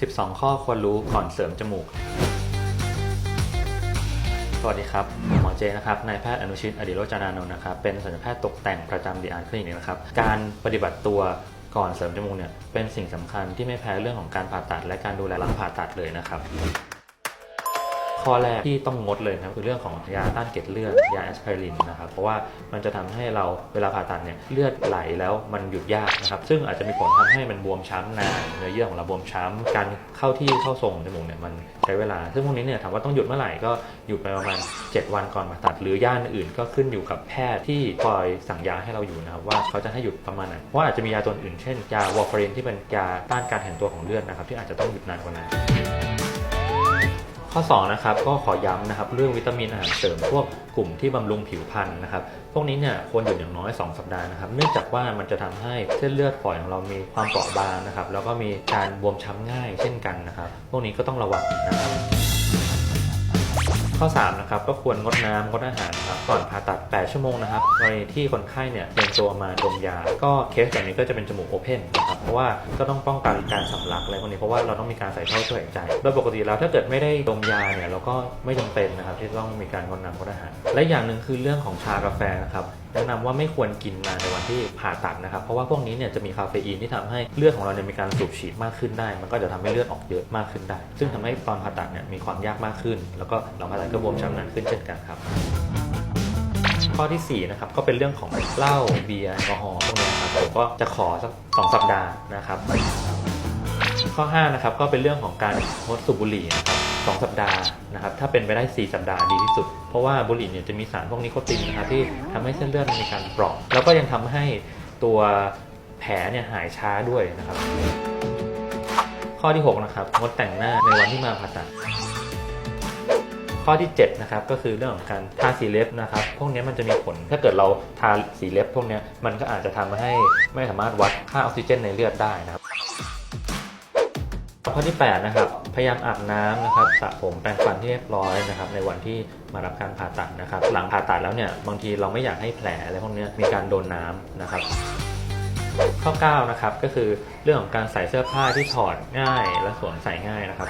12 ข้อควรรู้ก่อนเสริมจมูก สวัสดีครับ หมอเจนะครับ นายแพทย์อนุชิต อดิโรจนานนท์นะครับ เป็นศัลยแพทย์ตกแต่งประจำดีอาร์คลินิกนะครับ การปฏิบัติตัวก่อนเสริมจมูกเนี่ย เป็นสิ่งสำคัญที่ไม่แพ้เรื่องของการผ่าตัด และการดูแลหลังผ่าตัดเลยนะครับ ข้อแรกที่ต้องงดเลยนะครับคือเรื่องของยาต้านเกล็ดเลือดยาแอสไพรินนะครับเพราะว่ามันจะทำให้เราเวลาผ่าตัดเนี่ยเลือดไหลแล้วมันหยุดยากนะครับซึ่งอาจจะมีผลทำให้มันบวมช้ำนานเนื้อเยื่อของเราบวมช้ำการเข้าที่เข้าทรงจมูกเนี่ยมันใช้เวลา ซึ่งพวกนี้เนี่ยถามว่าต้องหยุดเมื่อไหร่ก็หยุดไปประมาณ 7 วันก่อนผ่าตัด หรือย่านอื่นก็ขึ้นอยู่กับแพทย์ที่คอยสั่งยาให้เราอยู่นะครับว่าเขาจะให้หยุดประมาณไหนเพราะอาจจะมียาตัวอื่นเช่นยาวอร์ฟารินที่เป็นยาต้านการแข็งตัวของเลือดนะครับที่อาจจะต้องหยุดนานกว่านั้น ข้อ2นะครับก็ขอย้ำนะครับเรื่องวิตามินอาหารเสริมพวกกลุ่มที่บำรุงผิวพรรณนะครับพวกนี้เนี่ยควรหยุดอย่างน้อย 2 สัปดาห์นะครับเนื่องจากว่ามันจะทำให้เส้นเลือดฝอยของเรามีความเปราะบางนะครับแล้วก็มีการบวมช้ำง่ายเช่นกันนะครับพวกนี้ก็ต้องระวังนะครับ ข้อ 3 นะครับ ก็ควรงดน้ำงดอาหารครับก่อนผ่าตัด 8 ชั่วโมงนะครับในที่คนไข้เนี่ยเตรียมตัวมาดมยา ก็เคสแบบนี้ก็จะเป็นจมูกโอเพนนะครับเพราะว่าก็ต้องป้องกันการสำลักอะไรพวกนี้เพราะว่าเราต้องมีการใส่ท่อช่วยหายใจโดยปกติแล้วถ้าเกิดไม่ได้ดมยาเนี่ยเราก็ไม่จำเป็นนะครับที่ต้องมีการงดน้ำงดอาหาร และอย่างหนึ่งคือเรื่องของชากาแฟนะครับ แนะนำว่าไม่ควรกินมาในวันที่ผ่าตัดนะครับ เพราะว่าพวกนี้เนี่ยจะมีคาเฟอีนที่ทำให้เลือดของเราเนี่ยมีการสูบฉีดมากขึ้นได้ มันก็จะทำให้เลือดออกเยอะมากขึ้นได้ ซึ่งทำให้ตอนผ่าตัดเนี่ยมีความยากมากขึ้น แล้วก็หลังผ่าตัดก็บวมช้ำนานขึ้นเช่นกันครับข้อที่4นะครับก็เป็นเรื่องของเหล้าเบียร์แอลกอฮอล์พวกนี้ครับผมก็จะขอสักสองสัปดาห์นะครับ ข้อ5นะครับก็เป็นเรื่องของการงดสูบบุหรี่นะครับ สองสัปดาห์นะครับถ้าเป็นไปได้ 4 สัปดาห์ดีที่สุด เพราะว่าบุหรี่เนี่ยจะมีสารพวกนิโคตินนะครับที่ทำให้เส้นเลือดมีการเปราะแล้วก็ยังทำให้ตัวแผลเนี่ยหายช้าด้วยนะครับ ข้อที่ 6 นะครับงดแต่งหน้าในวันที่มาผ่าตัดข้อที่7นะครับก็คือเรื่องของการทาสีเล็บนะครับ พวกนี้มันจะมีผลถ้าเกิดเราทาสีเล็บพวกนี้มันก็อาจจะทำให้ไม่สามารถวัดค่าออกซิเจนในเลือดได้นะครับ ข้อที่ 8 นะครับ พยายามอาบน้ำนะครับสระผมแปรงฟันที่เรียบร้อยนะครับ ในวันที่มารับการผ่าตัดนะครับ หลังผ่าตัดแล้วเนี่ยบางทีเราไม่อยากให้แผลอะไรพวกนี้มีการโดนน้ำนะครับ ข้อ 9 นะครับก็คือเรื่องของการใส่เสื้อผ้าที่ถอดง่ายและสวมใส่ง่ายนะครับ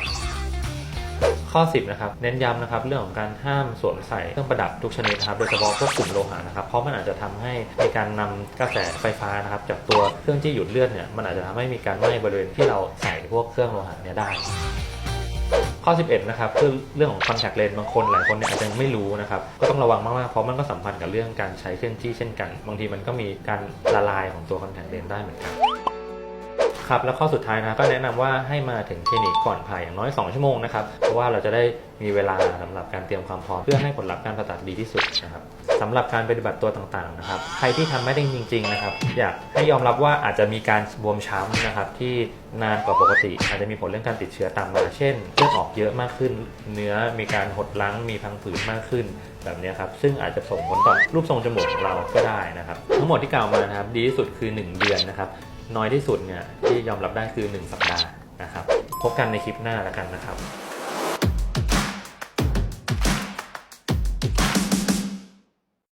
ข้อ 10 นะครับ เน้นย้ำนะครับ เรื่องของการห้ามสวมใส่เครื่องประดับทุกชนิดนะครับ โดยเฉพาะพวกกลุ่มโลหะนะครับ เพราะมันอาจจะทำให้มีการนำกระแสไฟฟ้านะครับ จากตัวเครื่องที่หยุดเลือดเนี่ย มันอาจจะทำให้มีการไหม้บริเวณที่เราใส่พวกเครื่องโลหะเนี่ยได้ข้อ 11 นะครับคือเรื่องของคอนแทคเลนส์บางคนหลายคนเนี่ยอาจจะไม่รู้นะครับ ก็ต้องระวังมากๆ เพราะมันก็สัมพันธ์กับเรื่องการใช้เครื่องที่เช่นกัน บางทีมันก็มีการละลายของตัวคอนแทคเลนส์ได้เหมือนกัน ครับแล้วข้อสุดท้ายนะก็แนะนำว่าให้มาถึงคลินิกก่อนผ่าอย่างน้อย 2 ชั่วโมงนะครับเพราะว่าเราจะได้มีเวลาสำหรับการเตรียมความพร้อมเพื่อให้ผลลัพธ์การผ่าตัดดีที่สุดนะครับสำหรับการปฏิบัติตัวต่างๆนะครับใครที่ทำไม่ได้จริง ๆ นะครับ อยากให้ยอมรับว่าอาจจะมีการบวมช้ำนะครับที่นานกว่าปกติ อาจจะมีผลเรื่องการติดเชื้อตามมา เช่นเลือดออกเยอะมากขึ้น เนื้อมีการหดลังมีพังผืดมากขึ้นแบบนี้ครับ ซึ่งอาจจะส่งผลต่อรูปทรงจมูกของเราก็ได้นะครับ ทั้งหมดที่กล่าวมานะครับ ดีที่สุดคือ 1 เดือนนะครับ น้อยที่สุดเนี่ยที่ยอมรับได้คือ 1 สัปดาห์นะครับ พบกันในคลิปหน้าแล้วกันนะครับ